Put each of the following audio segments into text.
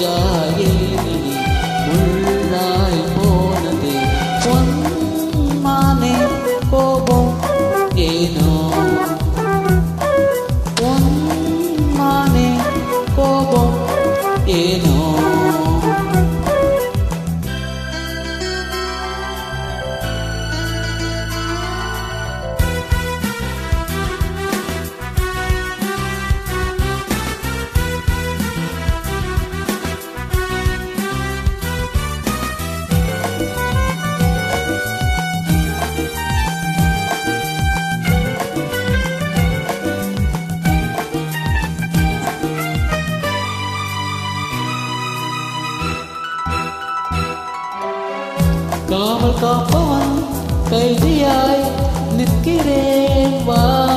Yeah. Ikaw pa ang kaibigan, nitkirin ba?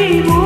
Baby